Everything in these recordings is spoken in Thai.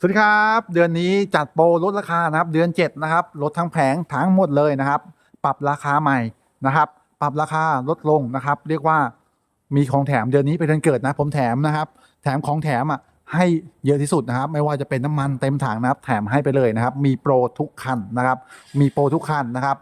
สวัสดีครับ เดือนนี้จัดโปรลดราคานะครับ เดือน 7 นะครับลดทั้งแผงทั้งหมดเลยนะครับ ปรับราคาใหม่นะครับ ปรับราคาลดลงนะครับ เรียกว่ามีของแถมเดือนนี้เป็นเดือนเกิดนะ ผมแถมนะครับ แถมของแถมอะให้เยอะที่สุดนะครับ ไม่ว่าจะเป็นน้ำมันเต็มถังนะครับ แถมให้ไปเลยนะครับ มีโปรทุกคันนะครับ มีโปรทุกคันนะครับ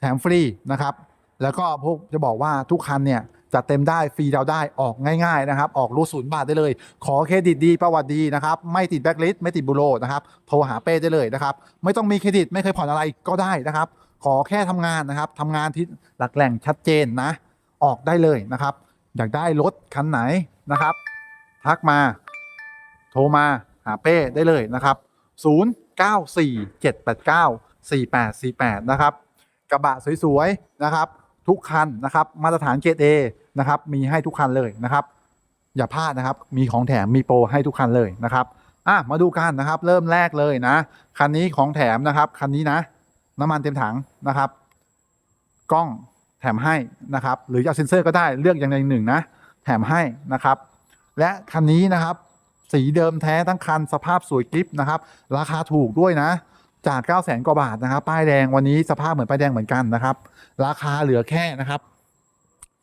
แถมฟรีนะครับ แล้วก็พวกจะบอกว่าทุกคันเนี่ย จัดเต็มได้ฟรีดาวได้ออกง่ายๆนะครับออกรูดศูนย์บาทได้เลย ขอเครดิตดีประวัติดีนะครับไม่ติดแบ็กลิสต์ไม่ติดบูโรนะครับโทรหาเป้ได้เลยนะครับไม่ต้องมีเครดิตไม่เคยผ่อนอะไรก็ได้นะครับ ขอแค่ทำงานนะครับทำงานที่หลักแหล่งชัดเจนนะออกได้เลยนะครับ อยากได้รถคันไหนนะครับ ทักมา โทรมาหาเป้ได้เลยนะครับ 0947894848 นะครับกระบะสวยๆนะครับ ทุกคันนะครับมาตรฐานเกรด A นะครับ มีให้ทุกคันเลยนะครับ อย่าพลาดนะครับ มีของแถมมีโปรให้ทุกคันเลยนะครับอะมาดูกันนะครับ เริ่มแรกเลยนะ คันนี้ของแถมนะครับ คันนี้นะ น้ำมันเต็มถังนะครับ กล้องแถมให้นะครับ หรือจะเอาเซ็นเซอร์ก็ได้เลือกอย่างใดอย่างหนึ่งนะ แถมให้นะครับ และคันนี้นะครับ สีเดิมแท้ทั้งคันสภาพสวยกริปนะครับ ราคาถูกด้วยนะ จาก 9 0 0 0 0 0กว่าบาทนะครับ ป้ายแดงวันนี้สภาพเหมือนป้ายแดงเหมือนกันนะครับ ราคาเหลือแค่นะครับ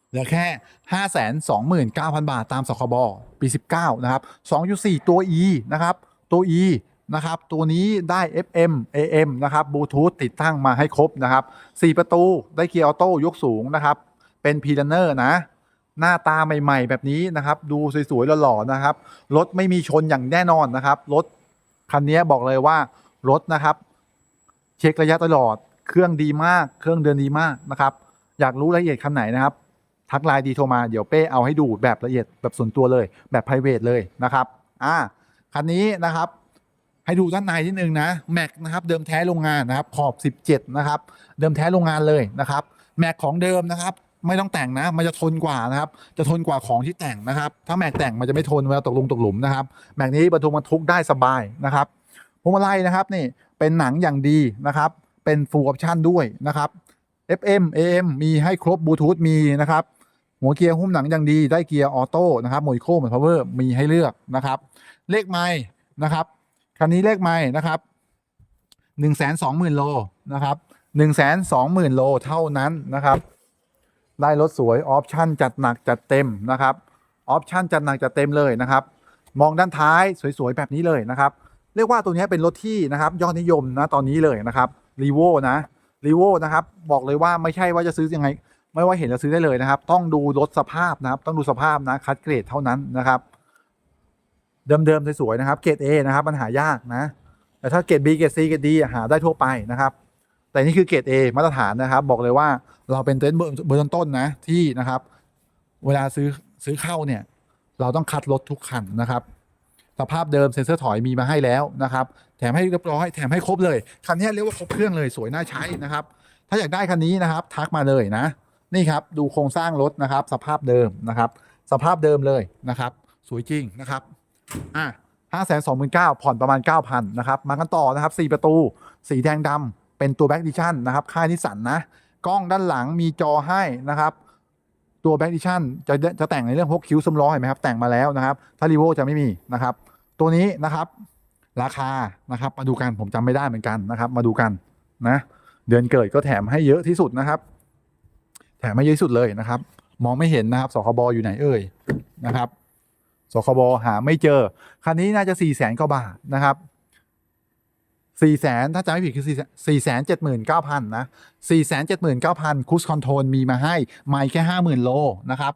เหลือแค่ 5 2 9 0 0 0 บาทตามสคบปี 19 นะครับ 2.4 ตัว E นะครับ ตัว E นะครับ ตัวนี้ได้ FM AM นะครับบลูทูธติดตั้งมาให้ครบนะครับ 4 ประตูได้เกียร์ออโต้ยกสูงนะครับ เป็นพีลันเนอร์นะ หน้าตาใหม่ๆ แบบนี้นะครับ ดูสวยๆหล่อๆนะครับ รถไม่มีชนอย่างแน่นอนนะครับ รถคันนี้บอกเลยว่ารถนะครับ เช็คระยะตลอด เครื่องดีมาก เครื่องเดินดีมากนะครับ อยากรู้รายละเอียดคันไหนนะครับ ทักไลน์ดีโทรมาเดี๋ยวเป้เอาให้ดูแบบละเอียดแบบส่วนตัวเลย แบบ p r i v a t เลยนะครับอ่าคันนี้นะครับให้ดูด้านในนิดนึงนะแม็กนะครับเดิมแท้โรงงานนะครับขอบ 17 นะครับ เดิมแท้โรงงานเลยนะครับแม็กของเดิมนะครับ ไม่ต้องแต่งนะ มันจะทนกว่านะครับ จะทนกว่าของที่แต่งนะครับ ถ้าแม็กแต่งมันจะไม่ทนเวลาตกลงตกหลุมนะครับ แม็กนี้บรรทุกบรรทุกได้สบายนะครับพวงมาลัยนะครับนี่เป็นหนังอย่างดีนะครับ เป็นฟูลออปชั่นด้วยนะครับ FM AM มีให้ครบบลูทูธมีนะครับ หัวเกียร์หุ้มหนังอย่างดีได้เกียร์ออโต้นะครับโมดิโคเหมือนพาวเวอร์มีให้เลือกนะครับ เลขไม้นะครับคันนี้เลขไม้นะครับหนึ่งแสนสองหมื่นโลนะครับหนึ่งแสนสองหมื่นโลเท่านั้นนะครับ ได้รถสวยออปชั่นจัดหนักจัดเต็มนะครับออปชั่นจัดหนักจัดเต็มเลยนะครับ มองด้านท้ายสวยๆแบบนี้เลยนะครับ เรียกว่าตัวนี้เป็นรถที่นะครับยอดนิยมนะตอนนี้เลยนะครับรีโวนะรีโวนะครับบอกเลยว่าไม่ใช่ว่าจะซื้อยังไง ไม่ว่าเห็นจะซื้อได้เลยนะครับ ต้องดูรถสภาพนะครับ ต้องดูสภาพนะคัดเกรดเท่านั้นนะครับ เดิมๆสวยๆนะครับเกรด A นะครับมันหายากนะแต่ถ้าเกรด B เกรด C เกรด D หาได้ทั่วไปนะครับ แต่นี่คือเกรด A มาตรฐานนะครับ บอกเลยว่าเราเป็นเต็นท์เบอร์เบอร์ต้นๆนะที่นะครับ เวลาซื้อซื้อเข้าเนี่ย เราต้องคัดรถทุกคันนะครับสภาพเดิมเซ็นเซอร์ถอยมีมาให้แล้วนะครับ แถมให้เรียบร้อยแถมให้ครบเลยคันนี้เรียกว่าครบเครื่องเลยสวยน่าใช้นะครับ ถ้าอยากได้คันนี้นะครับ ทักมาเลยนะ นี่ครับดูโครงสร้างรถนะครับ สภาพเดิมนะครับ สภาพเดิมเลยนะครับ สวยจริงนะครับอะห้าแสนสองหมื่นเก้าผ่อนประมาณเก้าพันนะครับมากันต่อนะครับสี่ประตู สีแดงดำเป็นตัวแบ็กดิชั่นนะครับ ค่ายนิสสันนะ กล้องด้านหลังมีจอให้นะครับ ตัวแบ็กดิชั่นจะจะแต่งในเรื่องพวกคิ้วสมล้อเห็นไหมครับ แต่งมาแล้วนะครับถ้ารีโวจะไม่มีนะครับ ตัวนี้นะครับราคานะครับ มาดูกันผมจำไม่ได้เหมือนกันนะครับ มาดูกันนะ เดือนเกิดก็แถมให้เยอะที่สุดนะครับ แถมให้เยอะสุดเลยนะครับ มองไม่เห็นนะครับสคบอยู่ไหนเอ่ยนะครับสคบหาไม่เจอ คันนี้น่าจะสี่แสนกว่าบาทนะครับสี่แสนถ้าจำไม่ผิดคือสี่แสนเจ็ดหมื่นเก้าพันนะสี่แสนเจ็ดหมื่นเก้าพันคูสคอนโทรลมีมาให้ ไม่แค่ห้าหมื่นโลนะครับ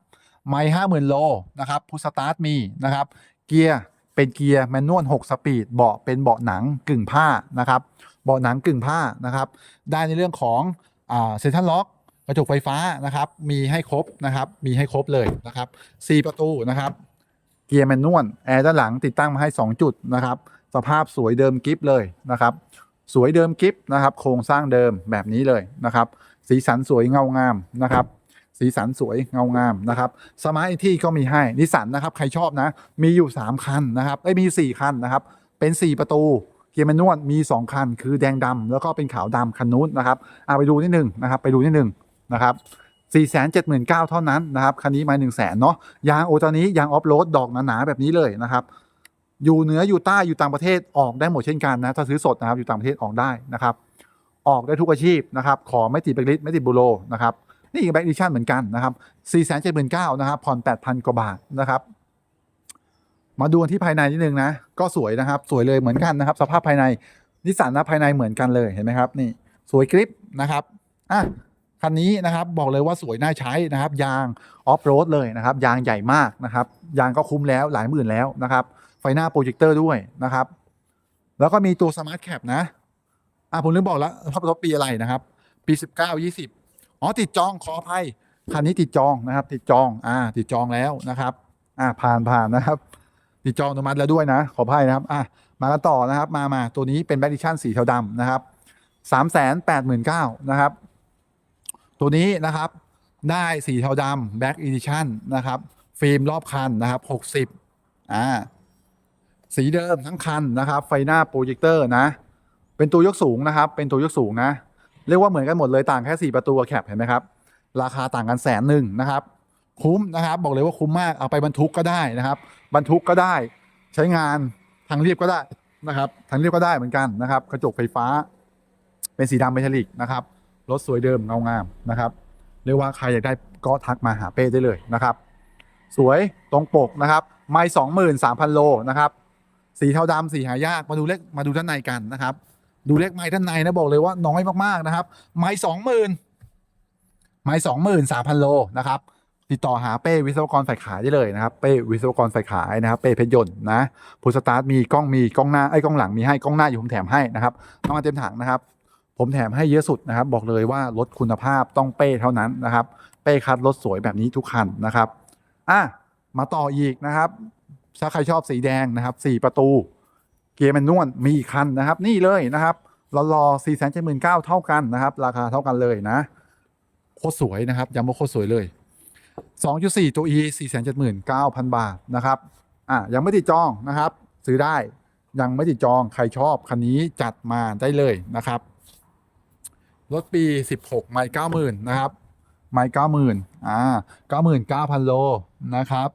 ไม่ห้าหมื่นโลนะครับพุสตาร์ทมีนะครับ เกียร์เป็นเกียร์แมนนวล6สปีดเบาะเป็นเบาะหนังกึ่งผ้านะครับ เบาะหนังกึ่งผ้านะครับ ได้ในเรื่องของเซ็นทรัลล็อก ระจกไฟฟ้านะครับ มีให้ครบนะครับ มีให้ครบเลยนะครับสี่ประตูนะครับเกียร์แมนนวลแอร์ด้านหลังติดตั้งมาให้ 2 จุดนะครับ สภาพสวยเดิมกิฟเลยนะครับ สวยเดิมกิฟนะครับ โครงสร้างเดิมแบบนี้เลยนะครับ สีสันสวยเงางามนะครับ สีสันสวยเงางามนะครับสมาร์ทที่ก็มีให้นิสสันนะครับใครชอบนะ มีอยู่ 3 คันนะครับเอ้มีอยู่4คันนะครับ เป็น 4 ประตูเกียร์แมนนวลมี 2 คัน คือแดงดำแล้วก็เป็นขาวดำคันนู้นนะครับเอาไปดูนิดหนึ่งนะครับ ไปดูนิดหนึ่ง นะครับ4 7 9 0 0 0 เท่านั้นนะครับ คันนี้มา 1 0 0 0 0แสนเนาะ ยางโอตอนนี้ยางออฟโรดดอกหนาๆแบบนี้เลยนะครับ อยู่เหนืออยู่ใต้อยู่ต่างประเทศออกได้หมดเช่นกันนะ ถ้าซื้อสดนะครับอยู่ต่างประเทศออกได้นะครับ ออกได้ทุกอาชีพนะครับ ขอไม่ติดแบล็คลิสต์ไม่ติดบูโรนะครับ นี่อีกแบ็กดิชั่นเหมือนกันนะครับ4 7 9 0 0 0นะครับ ผ่อน 8,000 กว่าบาทนะครับ มาดูที่ภายในนิดนึงนะ ก็สวยนะครับ สวยเลยเหมือนกันนะครับ สภาพภายในนิสสันนะภายในเหมือนกันเลยเห็นไหมครับ นี่สวยกริปนะครับ อะ คันนี้นะครับบอกเลยว่าสวยน่าใช้นะครับ ยางออฟโรดเลยนะครับ ยางใหญ่มากนะครับ ยางก็คุ้มแล้วหลายหมื่นแล้วนะครับ ไฟหน้าโปรเจคเตอร์ด้วยนะครับ แล้วก็มีตัวสมาร์ทแคปนะอะผมลืมบอกแล้วรถรถปีอะไรนะครับ ปี 19 20 อ๋อ ติดจองขออภัยคันนี้ติดจองนะครับ ติดจองอ่าติดจองแล้วนะครับอ่าผ่านผ่านนะครับ ติดจองอนุมัติแล้วด้วยนะ ขออภัยนะครับอะมากันต่อนะครับ มามาตัวนี้เป็นแบ d ดิชั่นสีเทาดำนะครับสามแสนแปดหมื่นเก้านะครับ ตัวนี้นะครับได้สีเทาดำแบ็กอีดิชั่นนะครับ ฟิล์มรอบคันนะครับหกสิบอ่าสีเดิมทั้งคันนะครับ ไฟหน้าโปรเจคเตอร์นะ เป็นตัวยกสูงนะครับ เป็นตัวยกสูงนะ เรียกว่าเหมือนกันหมดเลยต่างแค่สี่ประตูกับแคปเห็นไหมครับ ราคาต่างกันแสนหนึ่งนะครับ คุ้มนะครับ บอกเลยว่าคุ้มมากเอาไปบรรทุกก็ได้นะครับ บรรทุกก็ได้ ใช้งานทางเรียบก็ได้นะครับ ทางเรียบก็ได้เหมือนกันนะครับ กระจกไฟฟ้า เป็นสีดำเมทัลลิกนะครับ รถสวยเดิมเงางามนะครับเรียกว่าใครอยากได้ก็ทักมาหาเป้ได้เลยนะครับ สวยตรงปกนะครับไม่สองหมื่นสามพันโลนะครับสีเทาดำสีหายากมาดูเลขมาดูด้านในกันนะครับ ดูเลขไม้ด้านในนะบอกเลยว่าน้อยมากๆนะครับ ไม้สองหมื่นไม้สองหมื่นสามพันโลนะครับติดต่อหาเป้วิศวกรฝ่ายขายได้เลยนะครับเป้วิศวกรฝ่ายขายนะครับเป้เพชรยนต์นะพูสตาร์ทมีกล้องมีกล้องหน้าไอ้กล้องหลังมีให้กล้องหน้าอยู่ผมแถมให้นะครับน้ำมันเต็มถังนะครับ ผมแถมให้เยอะสุดนะครับ บอกเลยว่ารถคุณภาพต้องเป้เท่านั้นนะครับ เป้คัดรถสวยแบบนี้ทุกคันนะครับอะมาต่ออีกนะครับถ้าใครชอบสีแดงนะครับสี่ประตู เกียร์แมนนวลมีอีกคันนะครับ นี่เลยนะครับรอรอสี่แสนเจ็ดหมื่นเก้าเท่ากันนะครับ ราคาเท่ากันเลยนะโคตรสวยนะครับย้ำว่าโคตรสวยเลย 2.4 ตัว e 479,000 บาทนะครับอะยังไม่ติดจองนะครับ ซื้อได้ยังไม่ติดจองใครชอบคันนี้จัดมาได้เลยนะครับ รถปี 16 ไม่90,000นะครับ ไม่90,000อ่า99,000โลนะครับ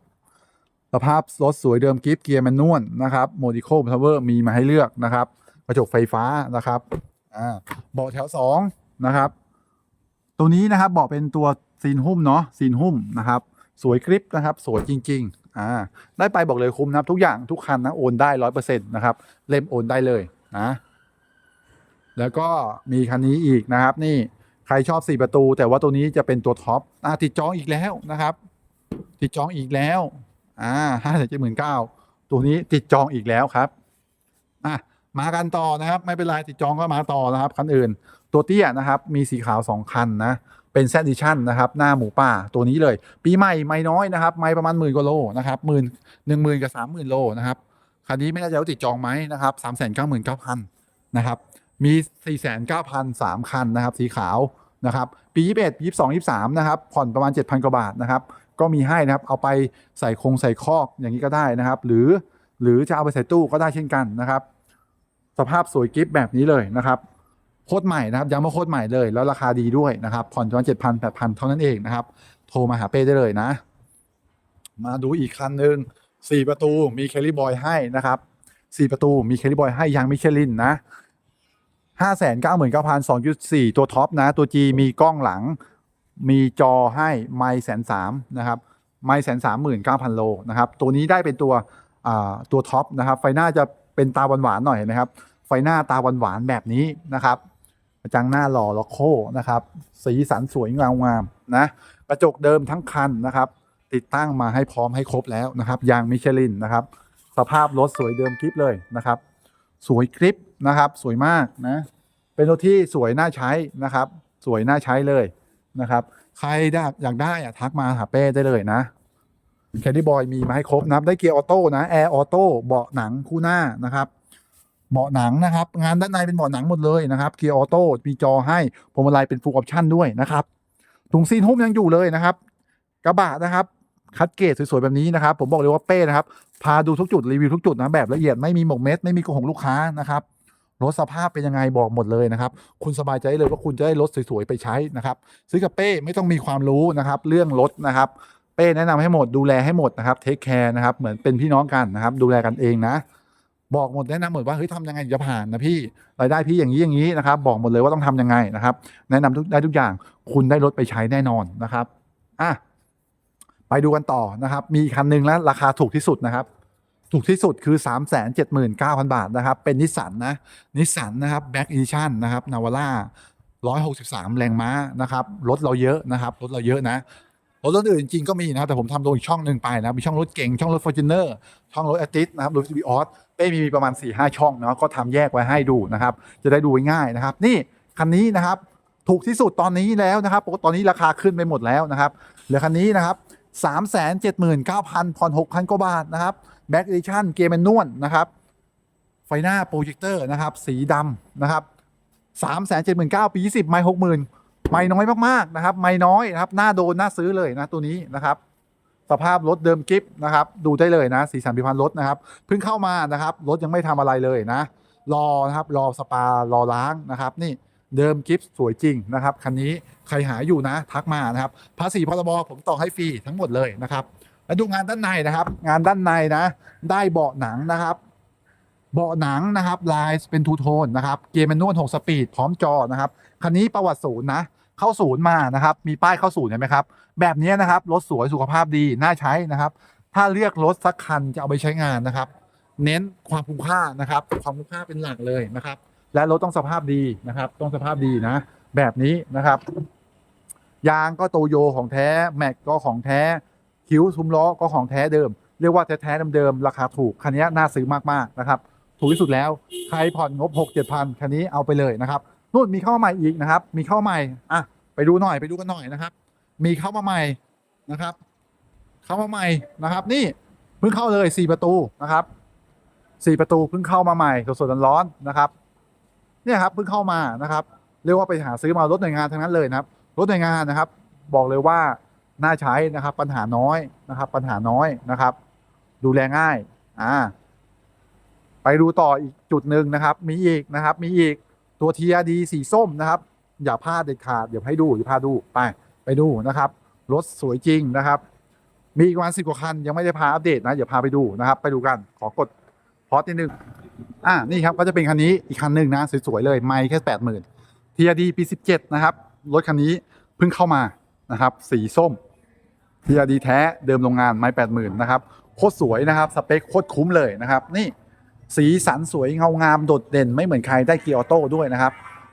สภาพรถสวยเดิมกิฟต์เกียร์แมนนวลนะครับโมดิโคพาวเวอร์มีมาให้เลือกนะครับ กระจกไฟฟ้านะครับอ่าเบาะแถว 2 นะครับ ตัวนี้นะครับเบาะเป็นตัวซีนหุ้มเนาะซีนหุ้มนะครับ สวยกริปนะครับ สวยจริง ๆอ่าได้ไปบอกเลยคุ้มนะครับทุกอย่างทุกคันนะโอนได้ร้อยเปอร์เซ็นต์นะครับเล่มโอนได้เลยนะ แล้วก็มีคันนี้อีกนะครับ นี่ใครชอบสี่ประตู แต่ว่าตัวนี้จะเป็นตัวท็อปอ่าติดจองอีกแล้วนะครับ ติดจองอีกแล้วอ่าห้าแสนเจ็ดหมื่นเก้าตัวนี้ติดจองอีกแล้วครับอะมากันต่อนะครับ ไม่เป็นไรติดจองก็มาต่อนะครับคันอื่น ตัวเตี้ยนะครับ มีสีขาวสองคันนะ เป็นแซดดิชั่นนะครับ หน้าหมูป่าตัวนี้เลย ปีใหม่ไม่น้อยนะครับ ไม่ประมาณหมื่นกว่าโลนะครับหมื่นหนึ่งหมื่นกับสามหมื่นโลนะครับคันนี้ไม่แน่ใจว่าติดจองไหมนะครับสามแสนเก้าหมื่นเก้าพันนะครับ มีสี่แสนเก้าพันสามคันนะครับ สีขาวนะครับ ปียี่สิบเอ็ดยี่สิบสองยี่สิบสามนะครับ ผ่อนประมาณเจ็ดพันกว่าบาทนะครับ ก็มีให้นะครับ เอาไปใส่คงใส่คอกอย่างนี้ก็ได้นะครับ หรือหรือจะเอาไปใส่ตู้ก็ได้เช่นกันนะครับ สภาพสวยกิฟต์แบบนี้เลยนะครับโคตรใหม่นะครับย้ำว่าโคตรใหม่เลย แล้วราคาดีด้วยนะครับ ผ่อนประมาณเจ็ดพันแปดพันเท่านั้นเองนะครับ โทรมาหาเป้ได้เลยนะ มาดูอีกคันหนึ่งสี่ประตูมีแคลรี่บอยให้นะครับสี่ประตูมีแคลรี่บอยให้ยางมิชลินนะ ห้าแสนเก้าหมื่นเก้าพันสองจุดสี่ตัวท็อปนะ ตัว G มีกล้องหลัง มีจอให้ไม่แสนสามนะครับไม่แสนสามหมื่นเก้าพันโลนะครับ ตัวนี้ได้เป็นตัวอ่าตัวท็อปนะครับ ไฟหน้าจะเป็นตาหวานๆหน่อยนไหมครับ ไฟหน้าตาหวานๆแบบนี้นะครับกระจังหน้าหล่อล็อกโคนะครับ สีสันสวยงามงามนะกระจกเดิมทั้งคันนะครับ ติดตั้งมาให้พร้อมให้ครบแล้วนะครับยางมิชลินนะครับ สภาพรถสวยเดิมกริปเลยนะครับ สวยกริปนะครับ สวยมากนะ เป็นรถที่สวยน่าใช้นะครับ สวยน่าใช้เลยนะครับ ใครอยากได้อะทักมาหาเป้ได้เลยนะแคดดี้บอยมีมาให้ครบนะครับ ได้เกียร์ออโต้นะแอร์ออโต้เบาะหนังคู่หน้านะครับเบาะหนังนะครับ งานด้านในเป็นเบาะหนังหมดเลยนะครับเกียร์ออโต้มีจอให้พวงมาลัยเป็นฟูลออปชั่นด้วยนะครับถุงซีนหุ้มยังอยู่เลยนะครับ กระบะนะครับ คัดเกรดสวยๆแบบนี้นะครับ ผมบอกเลยว่าเป้นะครับ พาดูทุกจุดรีวิวทุกจุดนะแบบละเอียดไม่มีหมกเม็ดไม่มีโกหกลูกค้านะครับรถสภาพเป็นยังไงบอกหมดเลยนะครับ คุณสบายใจเลยว่าคุณจะได้รถสวยๆไปใช้นะครับ ซื้อกับเป้ไม่ต้องมีความรู้นะครับ เรื่องรถนะครับ เป้แนะนำให้หมดดูแลให้หมดนะครับเทคแคร์นะครับเหมือนเป็นพี่น้องกันนะครับ ดูแลกันเองนะ บอกหมดแนะนำหมดว่าเฮ้ยทำยังไงถึงจะผ่านนะพี่รายได้พี่อย่างนี้อย่างนี้นะครับ บอกหมดเลยว่าต้องทำยังไงนะครับ แนะนำทุกได้ทุกอย่างคุณได้รถไปใช้แน่นอนนะครับอะ ไปดูกันต่อนะครับ มีคันหนึ่งแล้วราคาถูกที่สุดนะครับ ถูกที่สุดคือ 3 7 9 0 0 0 บาทนะครับ เป็นนิสสันนะนิสสันนะครับแบ็กอีดิชั่นนะครับนาวาร่า163 แรงม้านะครับรถเราเยอะนะครับรถเราเยอะนะรถรถอื่นจริงก็มีนะครับแต่ผมทำลงอีกช่องหนึ่งไปนะมีช่องรถเก่งช่องรถฟอร์จูเนอร์ช่องรถแอติสนะครับรถวีออสเป้มีประมาณ 4 5ช่องเนาะก็ทำแยกไว้ให้ดูนะครับ จะได้ดูง่ายนะครับ นี่คันนี้นะครับ ถูกที่สุดตอนนี้แล้วนะครับปกติตอนนี้ราคาขึ้นไปหมดแล้วนะครับเหลือคันนี้นะครับ 3 7 9 0 0 0ผ่อน6,000 กว่าบาทนะครับแบ็กเอดิชั่นเกมแมนนวลนะครับ ไฟหน้าโปรเจคเตอร์นะครับ สีดำนะครับ3 7 9 0 0 0ปี20 ไม่60,000 ไม่น้อยมากๆนะครับ ไม่น้อยนะครับหน้าโดนหน้าซื้อเลยนะตัวนี้นะครับสภาพรถเดิมกิฟนะครับ ดูได้เลยนะ สีสันพิพันธ์รถนะครับ เพิ่งเข้ามานะครับ รถยังไม่ทำอะไรเลยนะ รอนะครับ รอสปารอล้างนะครับ นี่ เดิมกิฟสวยจริงนะครับคันนี้ใครหาอยู่นะทักมานะครับภาษีพรบผมต่อให้ฟรีทั้งหมดเลยนะครับแล้วดูงานด้านในนะครับ งานด้านในนะ ได้เบาะหนังนะครับ เบาะหนังนะครับลายเป็นทูโทนนะครับเกียร์แมนนวล6สปีดพร้อมจอนะครับคันนี้ประวัติศูนย์นะเข้าศูนย์มานะครับ มีป้ายเข้าศูนย์เห็นไหมครับ แบบนี้นะครับรถสวยสุขภาพดีน่าใช้นะครับ ถ้าเลือกรถสักคันจะเอาไปใช้งานนะครับ เน้นความคุ้มค่านะครับ ความคุ้มค่าเป็นหลักเลยนะครับ และรถต้องสภาพดีนะครับ ต้องสภาพดีนะ แบบนี้นะครับ ยางก็โตโยของแท้แม็กก็ของแท้คิ้วซุ้มล้อก็ของแท้เดิม เรียกว่าแท้ๆเดิมๆราคาถูกคันนี้น่าซื้อมากๆนะครับ ถูกที่สุดแล้วใครผ่อนงบ6 7พันคันนี้เอาไปเลยนะครับนู่นมีเข้ามาใหม่อีกนะครับ มีเข้ามาใหม่อะไปดูหน่อยไปดูกันหน่อยนะครับ มีเข้ามาใหม่นะครับ เข้ามาใหม่นะครับ นี่เพิ่งเข้าเลยสี่ประตูนะครับสี่ประตูเพิ่งเข้ามาใหม่สดๆร้อนๆนะครับ เนี่ยครับเพิ่งเข้ามานะครับ เรียกว่าไปหาซื้อมารถหน่วยงานทั้งนั้นเลยนะครับ รถหน่วยงานนะครับ บอกเลยว่าน่าใช้นะครับ ปัญหาน้อยนะครับ ปัญหาน้อยนะครับ ดูแลง่ายอ่าไปดูต่ออีกจุดหนึ่งนะครับ มีอีกนะครับ มีอีกตัว TRD สีส้มนะครับ อย่าพลาดเด็ดขาดเดี๋ยวให้ดูอย่าพลาดดูไปไปดูนะครับ รถสวยจริงนะครับ มีอีกประมาณสิบกว่าคันยังไม่ได้พาอัปเดตนะเดี๋ยวพาไปดูนะครับ ไปดูกันขอกดพอสนิดนึง อ่านี่ครับก็จะเป็นคันนี้อีกคันหนึ่งนะสวยๆเลยไม่แค่แปดหมื่น TRD ปีสิบเจ็ดนะครับรถคันนี้เพิ่งเข้ามานะครับ สีส้ม TRD แท้เดิมโรงงานไม้แปดหมื่นนะครับโคตรสวยนะครับสเปคโคตรคุ้มเลยนะครับ นี่สีสันสวยเงางามโดดเด่นไม่เหมือนใครได้เกียร์ออโต้ด้วยนะครับ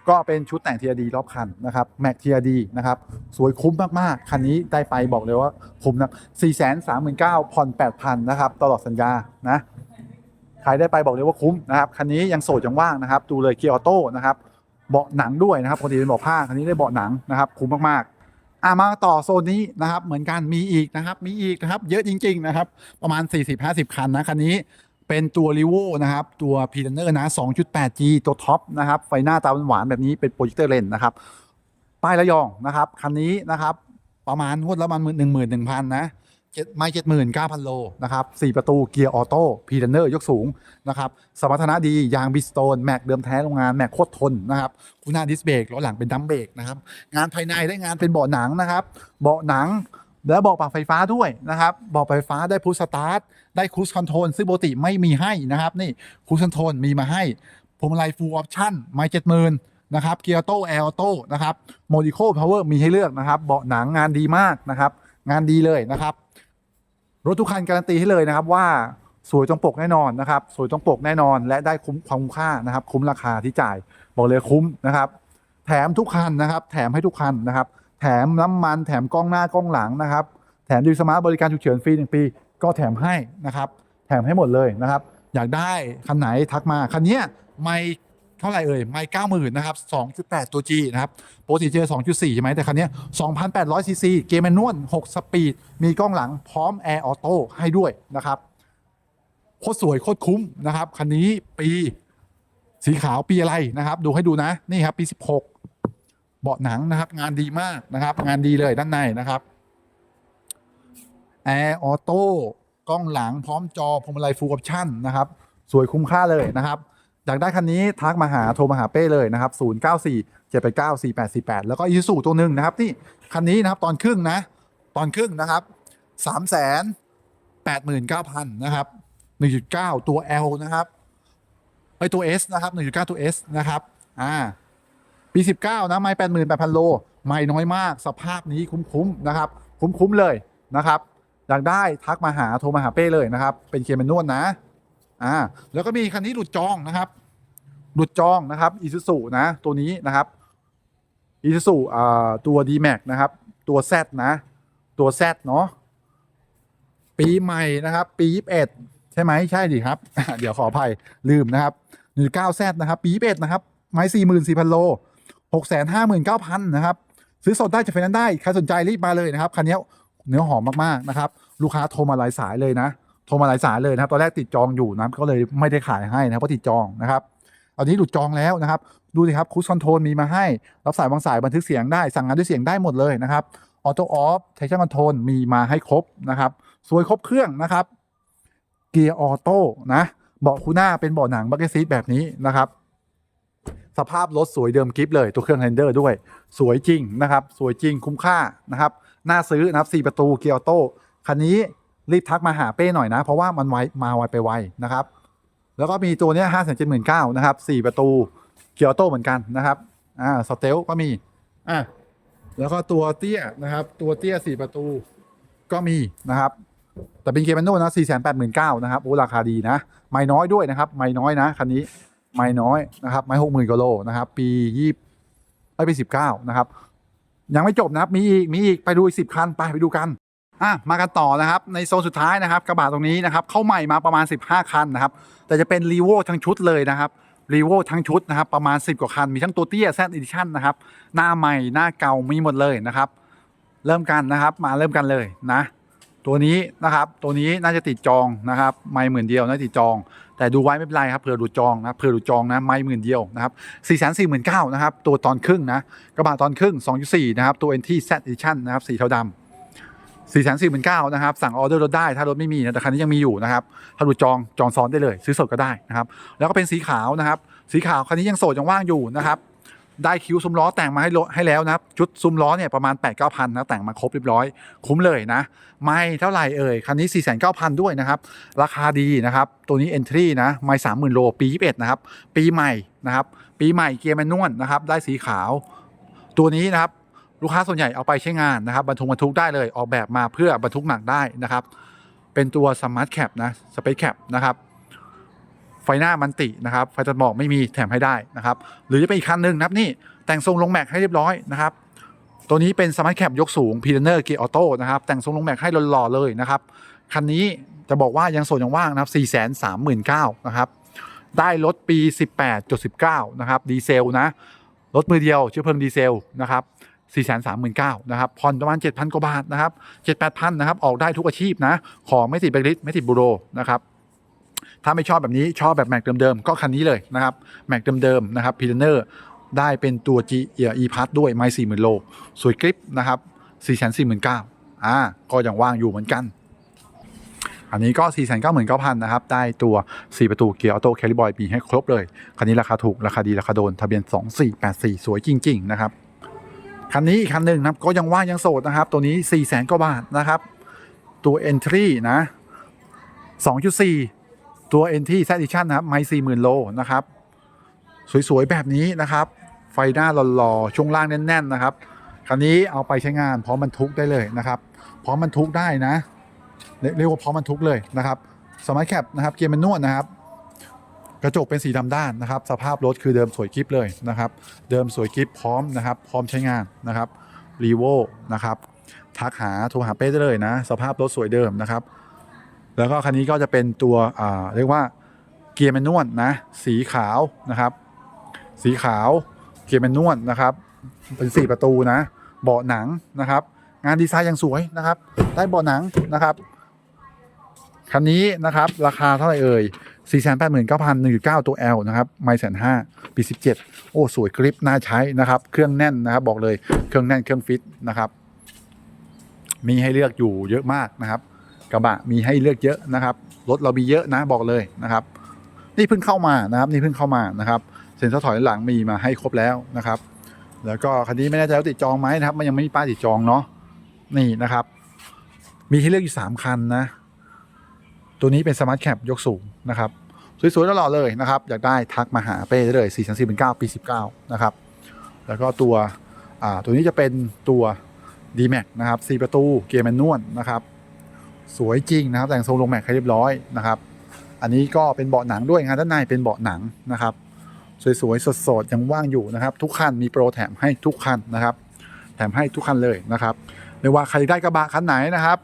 ก็เป็นชุดแต่ง TRD รอบคันนะครับแม็ก TRD นะครับสวยคุ้มมากๆ คันนี้ได้ไปบอกเลยว่าคุ้มนะ4 3 9 0 0 0ผ่อน8,000นะครับตลอดสัญญานะ ใครได้ไปบอกเลยว่าคุ้มนะครับคันนี้ยังโสดยังว่างนะครับดูเลยเกียร์ออโต้นะครับเบาะหนังด้วยนะครับปกติเป็นเบาะผ้าคันนี้ได้เบาะหนังนะครับคุ้มมากๆอะมาต่อโซนนี้นะครับเหมือนกันมีอีกนะครับมีอีกนะครับเยอะจริงๆนะครับประมาณ 40-50 คันนะคันนี้เป็นตัว r ีโวนะครับตัว p ีเนอร์นะ 2.8G ตัวท็อปนะครับไฟหน้าตาหวานแบบนี้เป็นโปรเจคเตอร์เลนนะครับป้ายระยองนะครับคันนี้นะครับประมาณงวดละมันหนึ่งหมื่นหนึ่งพันนะ ไม่เจ็ดหมื่นเก้าพันโลนะครับสี่ประตูเกียร์ออโต้พีเดนเนอร์ยกสูงนะครับสมรรถนะดียางบิสโตน แม็กเดิมแท้โรงงาน แม็กโคตรทนนะครับคูหน้าดิสเบรกล้อหลังเป็นดัมเบรกนะครับงานภายในได้งานเป็นเบาะหนังนะครับเบาะหนังและเบาะปรับไฟฟ้าด้วยนะครับเบาะไฟฟ้าได้พุชสตาร์ทได้คู i คอนโทรลซึ่งปกติไม่มีให้นะครับนี่คู i คอนโทรลมีมาให้พวงมาลัยฟูลออปชั่นไม่เจ็ดหมื่นนะครับเกียร์โต้แอลโต้นะครับโมดิโคพาวเวอร์มีให้เลือกนะครับเบาะหนังงานดีมากนะครับงานดีเลยนะครับ รถทุกคันการันตีให้เลยนะครับว่าสวยตรงปกแน่นอนนะครับ สวยตรงปกแน่นอน และได้คุ้มความคุ้มค่านะครับ คุ้มราคาที่จ่ายบอกเลยคุ้มนะครับ แถมทุกคันนะครับ แถมให้ทุกคันนะครับ แถมน้ำมันแถมกล้องหน้ากล้องหลังนะครับ แถมดีสมาร์ทบริการฉุกเฉินฟรีหนึ่งปี ก็แถมให้นะครับ แถมให้หมดเลยนะครับ อยากได้คันไหนทักมาคันนี้ไม่ เท่าไหร่เอ่ยไม่เก้าหมื่นนะครับสองจุดแปดตัว G นะครับโปกติเจอสองจุดสี่ใช่ไหมแต่คันนี้สองพันแปดร้อยซีซีเกมแมนนวลหกสปีด มีกล้องหลังพร้อมแอร์ออโต้ให้ด้วยนะครับโคตรสวยโคตรคุ้มนะครับคันนี้ปีสีขาวปีอะไรนะครับ ดูให้ดูนะนี่ครับ ปี 16 เบาะหนังนะครับ งานดีมากนะครับ งานดีเลยด้านในนะครับแอร์ออโต้กล้องหลังพร้อมจอพวงมาลัยฟูลออปชั่นนะครับ สวยคุ้มค่าเลยนะครับ อยากได้คันนี้ทักมาหาโทรมาหาเป้เลยนะครับ 0 9 4 7 8 9 4 8 4 8 แล้วก็อีซูตัวหนึ่งนะครับนี่คันนี้นะครับตอนครึ่งนะ ตอนครึ่งนะครับ3 8 9 0 0 0 นะครับ 1.9 ตัว L นะครับอ้ยตัว S นะครับ 1.9 ตัว S นะครับอ่าปี 19 นะ ไม่88,000 โล ไม่น้อยมาก สภาพนี้คุ้มๆนะครับ คุ้มๆเลยนะครับ อยากได้ทักมาหาโทรมาหาเป้เลยนะครับ เป็นเกียร์แมนนวลนะ อ่าแล้วก็มีคันนี้หลุดจองนะครับ หลุดจองนะครับอีซูซูนะ ตัวนี้นะครับอีซูซูอ่าตัว d m a x นะครับ ตัว Z นะ ตัว Z เนาะปีใหม่นะครับ ปี21ใช่ไหมใช่ดิครับ เดี๋ยวขออภัยลืมนะครับ19 Z นะครับ ปี21นะครับ ไม้44,000โล659,000นะครับ ซื้อสดได้จากไฟนนซ์ได้ ใครสนใจรีบมาเลยนะครับ คันนี้เนื้อหอมมาก ๆ นะครับ ลูกค้าโทรมาหลายสายเลยนะ โทรมาหลายสายเลยนะครับ ตอนแรกติดจองอยู่นะก็เลยไม่ได้ขายให้นะครับเพราะติดจองนะครับตอนนี้หลุดจองแล้วนะครับ ดูสิครับคูสคอนโทรลมีมาให้ รับสายบางสายบันทึกเสียงได้ สั่งงานด้วยเสียงได้หมดเลยนะครับออโต้ออฟเทชันคอนโทรลมีมาให้ครบนะครับสวยครบเครื่องนะครับเกียร์ออโต้นะเบาะคูหน้าเป็นเบาะหนังบักเก็ตซีทแบบนี้นะครับ สภาพรถสวยเดิมกิฟเลยตัวเครื่องเฮนเดอร์ด้วย สวยจริงนะครับ สวยจริงคุ้มค่านะครับน่าซื้อนะครับ4ประตูเกียร์ออโต้คันนี้ รีบทักมาหาเป้หน่อยนะ เพราะว่ามันไวมาไวไปไวนะครับ แล้วก็มีตัวเนี้ห้าแสนเจ็ดหมื่นเก้านะครับสี่ประตูเกียร์โต้เหมือนกันนะครับอ่าสเตลก็มีอะแล้วก็ตัวเตี้ยนะครับ ตัวเตี้ยสี่ประตูก็มีนะครับ แต่เป็นเกียร์แมนนวลนะสี่แสนแปดหมื่นเก้านะครับโอ้ราคาดีนะ ไม่น้อยด้วยนะครับ ไม่น้อยนะคันนี้ไม่น้อยนะครับไม่หกหมื่นกิโลนะครับ ปียี่ไอปีสิบเก้านะครับ ยังไม่จบนะครับ มีอีกมีอีกไปดูอีกสิบคันไปไปดูกัน อะมากันต่อนะครับในโซนสุดท้ายนะครับกระบะตรงนี้นะครับเข้าใหม่มาประมาณ 15 คันนะครับแต่จะเป็นรีโวทั้งชุดเลยนะครับรีโวทั้งชุดนะครับประมาณ 10 กว่าคันมีทั้งตัวเตี้ยแซดอีดิชั่นนะครับหน้าใหม่หน้าเก่ามีหมดเลยนะครับ เริ่มกันนะครับมาเริ่มกันเลยนะ ตัวนี้นะครับตัวนี้น่าจะติดจองนะครับไม่หมื่นเดียวน่าติดจอง แต่ดูไว้ไม่เป็นไรครับเผื่อดูจองนะเผื่อดูจองนะไม่หมื่นเดียวนะครับ4 4 9 0 0 0นเก้านะครับตัวตอนครึ่งนะกระบะตอนครึ่ง 2.4นะครับตัว NT Z Edition นะครับสีเทาดำ 4 4 9 0 0นะครับ สั่งออเดอร์รถได้ ถ้ารถไม่มีนะแต่คันนี้ยังมีอยู่นะครับ ถ้าดูจองจองซ้อนได้เลย ซื้อสดก็ได้นะครับ แล้วก็เป็นสีขาวนะครับ สีขาวคันนี้ยังโสดยังว่างอยู่นะครับ ได้คิ้วซุ้มล้อแต่งมาให้รถให้แล้วนะครับชุดซุ้มล้อเนี่ยประมาณ8 9 0 0 0นะแต่งมาครบเรียบร้อย คุ้มเลยนะ ไม่เท่าไหร่เอ่ยคันนี้ 4 9 0 0 0 ด้วยนะครับ ราคาดีนะครับ ตัวนี้ Entry นะไม่30,000โลปี21นะครับปีใหม่นะครับปีใหม่เกียร์แมนนวลนะครับได้สีขาว ตัวนี้นะครับ ลูกค้าส่วนใหญ่เอาไปใช้งานนะครับบรรทุกบรรทุกได้เลยออกแบบมาเพื่อบรรทุกหนักได้นะครับ เป็นตัว Smart Cap นะ Space Cap นะครับไฟหน้ามันตินะครับไฟตัดหมอกไม่มีแถมให้ได้นะครับ หรือจะเป็นอีกคันหนึ่งนะครับนี่แต่งทรงลงแม็กให้เรียบร้อยนะครับ ตัวนี้เป็นสมาร์ทแคปยกสูงพีเนอร์เกียร์ออโต้นะครับ แต่งทรงลงแม็กให้หล่อๆเลยนะครับ คันนี้จะบอกว่ายังโสดยังว่างนะครับ 4 3 9 0 0 0นะครับ ได้รถปี 18.19 นะครับ ดีเซลนะ รถมือเดียวเชื้อเพลิงดีเซลนะครับ 4 3 9 0 0นะครับผ่อนประมาณ 7,000 กว่าบาทนะครับ7-8,000นะครับออกได้ทุกอาชีพนะ ขอไม่ติดแบล็คลิสต์ไม่ติดบูโรนะครับถ้าไม่ชอบแบบนี้ชอบแบบแม็กเดิมๆ ก็คันนี้เลยนะครับแม็กเดิมๆนะครับพีเนอร์ได้เป็นตัว G e p a s ด้วยไม่สี่หมื่นโล สวยกริปนะครับ4 4 9 0 0 0อ่าก็ยังว่างอยู่เหมือนกัน อันนี้ก็4 9 9 0 0 0นะครับ ได้ตัว 4 ประตูเกียร์ออโต้แคลิบอยมีให้ครบเลย คันนี้ราคาถูก ราคาดี ราคาโดน ทะเบียน 2484 สวยจริง ๆ นะครับ คันนี้อีกคันหนึ่งนะครับก็ยังว่างยังโสดนะครับ ตัวนี้4 0 0 0 0 0กว่าบาทนะครับ ตัว Entry นะ 2.4 ตัว NT Z Edition นะครับไม่สี่หมื่นโลนะครับ สวย ๆ แบบนี้นะครับ ไฟหน้าหล่อๆช่วงล่างแน่น ๆ นะครับ คันนี้เอาไปใช้งานพร้อมบรรทุกได้เลยนะครับ พร้อมบรรทุกได้นะ เรียกว่าพร้อมบรรทุกเลยนะครับสมัยแคปนะครับเกียร์แมนนวลนะครับ กระจกเป็นสีดำด้านนะครับ สภาพรถคือเดิมสวยกริปเลยนะครับ เดิมสวยกริปพร้อมนะครับ พร้อมใช้งานนะครับรีโวนะครับ ทักหาโทรหาเป้ได้เลยนะ สภาพรถสวยเดิมนะครับ แล้วก็คันนี้ก็จะเป็นตัวอ่าเรียกว่าเกียร์แมนนวลนะ สีขาวนะครับ สีขาวเกียร์แมนนวลนะครับ เป็นสี่ประตูนะ เบาะหนังนะครับ งานดีไซน์ยังสวยนะครับ ได้เบาะหนังนะครับคันนี้นะครับราคาเท่าไหร่เอ่ย 4 8 9 0 1 9 ตัว L นะครับไม่แสนห้าปี 17 โอ้ สวยกริปน่าใช้นะครับ เครื่องแน่นนะครับ บอกเลยเครื่องแน่นเครื่องฟิตนะครับ มีให้เลือกอยู่เยอะมากนะครับ กระบะมีให้เลือกเยอะนะครับรถเรามีเยอะนะบอกเลยนะครับ นี่เพิ่งเข้ามานะครับ นี่เพิ่งเข้ามานะครับเซ็นเซอร์ถอยหลังมีมาให้ครบแล้วนะครับ แล้วก็คันนี้ไม่แน่ใจว่าติดจองไหมนะครับ มันยังไม่มีป้ายติดจองเนาะนี่นะครับ มีให้เลือกอยู่ 3 คันนะ ตัวนี้เป็นสมาร์ทแคปยกสูงนะครับ สวยๆตลอดเลยนะครับ อยากได้ทักมาหาเป้ได้เลย4 3 4เป็น9ปี 19 นะครับ แล้วก็ตัวอ่าตัวนี้จะเป็นตัว d m a x นะครับ 4 ประตู เกียร์แมนนวลนะครับ สวยจริงนะครับ แต่งทรงลงแม็กให้เรียบร้อยนะครับ อันนี้ก็เป็นเบาะหนังด้วยงานด้านในเป็นเบาะหนังนะครับ สวยๆสดๆยังว่างอยู่นะครับ ทุกคันมีโปรแถมให้ทุกคันนะครับ แถมให้ทุกคันเลยนะครับไม่ว่าใครได้กระบะคันไหนนะครับ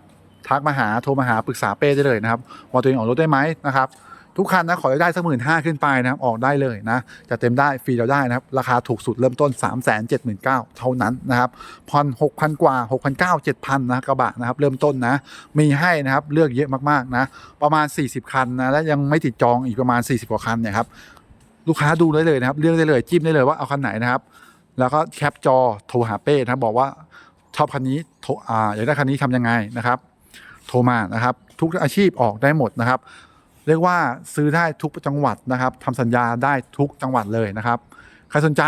ทักมาหาโทรมาหาปรึกษาเป้ได้เลยนะครับว่าตัวเองออกรถได้ไหมนะครับทุกคันนะขอได้สักหมื่นห้าขึ้นไปนะครับออกได้เลยนะจะเต็มได้ฟรีเราได้นะครับราคาถูกสุดเริ่มต้น 3 7 9 0 0 0เท่านั้นนะครับผ่อน6,000 กว่า 6,900 7,000นะกระบะนะครับเริ่มต้นนะมีให้นะครับเลือกเยอะมากๆนะประมาณ 40 คันนะและยังไม่ติดจองอีกประมาณ 40 กว่าคันเนี่ยครับลูกค้าดูได้เลยนะครับเลือกได้เลยจิ้มได้เลยว่าเอาคันไหนนะครับแล้วก็แคปจอโทรหาเป้นะบบอกว่าชอบคันนี้โทรอ่าอยากได้คันนี้ทำยังไงนะครับ โทรมานะครับ ทุกอาชีพออกได้หมดนะครับ เรียกว่าซื้อได้ทุกจังหวัดนะครับทำสัญญาได้ทุกจังหวัดเลยนะครับใครสนใจ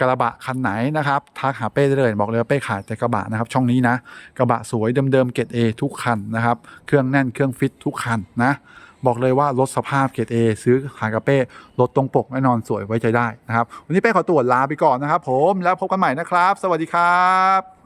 กระบะคันไหนนะครับทักหาเป้ได้เลยบอกเลยว่าเป้ขายแต่กระบะนะครับ ช่องนี้นะกระบะสวยเดิมๆเกรด A ทุกคันนะครับ เครื่องแน่นเครื่องฟิตทุกคันนะบอกเลยว่ารถสภาพเกรด A ซื้อหากระเป้รถตรงปกแน่นอนสวยไว้ใจได้นะครับ วันนี้เป้ขอตัวลาไปก่อนนะครับ ผมแล้วพบกันใหม่นะครับ สวัสดีครับ